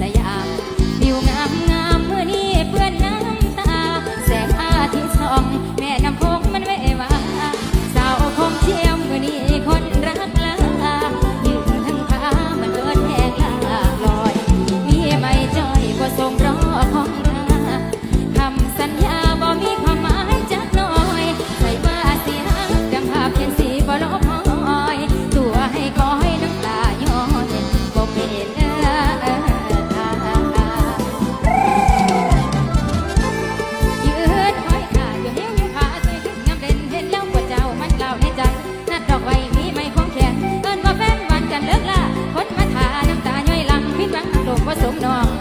สยาม ผสมน้อง